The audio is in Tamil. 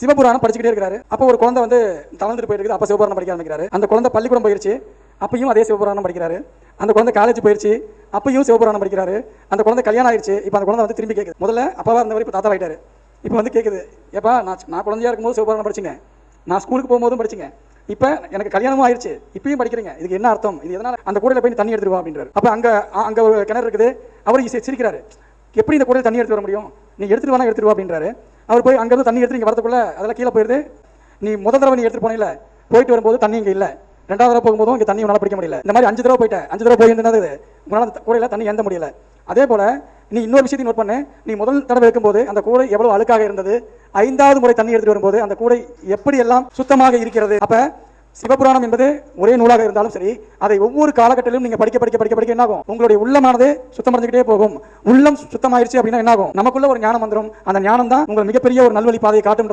சிவபுராணம் படிச்சுக்கிட்டே இருக்காரு அப்போ ஒரு குழந்தை வந்து தளர்ந்துட்டு போயிருக்கு அப்போ சிவபுராணம் படிக்க ஆரம்பிக்கிறாரு. அந்த குழந்தை பள்ளிக்கூடம் போயிடுச்சு அப்பயும் அதே சிவபுராணம் படிக்கிறாரு. அந்த குழந்தை காலேஜ் போயிருச்சு. அப்பயும் சிவபுராணம் படிக்கிறாரு. அந்த குழந்தை கல்யாணம் ஆயிடுச்சு இப்போ அந்த குழந்தை வந்து திரும்பி கேட்குது முதல்ல அப்பாவா இருந்தவர் இப்போ தாத்தா ஆகிட்டாரு இப்போ வந்து கேட்குது ஏப்பா நான் நான் குழந்தையா இருக்கும்போது சிவபுராணம் படிச்சுங்க. நான் ஸ்கூலுக்கு போகும்போதும் படிச்சுங்க. இப்போ எனக்கு கல்யாணமும் ஆயிடுச்சு இப்பயும் படிக்கிறீங்க. இதுக்கு என்ன அர்த்தம்? இது எதனால? அந்த கூடையில் போய் தண்ணி எடுத்துருவா அப்படின்றாரு. அப்போ அங்கே அங்கே ஒரு கிணறு இருக்குது. அவர் சிரிக்கிறாரு எப்படி இந்த கூடையில் தண்ணி எடுத்து வர முடியும்? நீ எடுத்துட்டு வேணா எடுத்துருவா வா அப்படின்றாரு. அவர் போய் அங்கேருந்து தண்ணி எடுத்து நீங்கள் வரதுக்குள்ள அதெல்லாம் கீழே போயிடுது. நீ முதல் தடவை நீ எடுத்துகிட்டு போனீல போயிட்டு வரும்போது தண்ணி இங்கே இல்லை. ரெண்டாவது தடவை போகும்போதும் இங்கே தண்ணி உன்னால பிடிக்க முடியல. இந்த மாதிரி அஞ்சு தடவை போயிட்டேன். அஞ்சு தடவை போய் என்னது உன்னால் கூடையில் தண்ணி ஏந்த முடியல. அதே போல் நீ இன்னொரு விஷயத்தையும் நோட் பண்ணு. நீ முதல் தடவை இருக்கும்போது அந்த கூடை எவ்வளோ அழுக்காக இருந்தது? ஐந்தாவது முறை தண்ணி எடுத்துகிட்டு வரும்போது அந்த கூடை எப்படி எல்லாம் சுத்தமாக இருக்கிறது? அப்போ சிவபுராணம் என்பது ஒரே நூலாக இருந்தாலும் சரி அதை ஒவ்வொரு காலகட்டத்திலும் நீங்க படிக்க படிக்க படிக்க படிக்க என்ன ஆகும் உங்களுடைய உள்ளமானது சுத்தமடைஞ்சுக்கிட்டே போகும். உள்ளம் சுத்தமாயிருச்சு அப்படின்னா என்ன ஆகும் நமக்குள்ள ஒரு ஞானம் வந்துடும் அந்த ஞானம் தான் உங்கள் மிகப்பெரிய ஒரு நல்வழி பாதையை காட்டுன்றது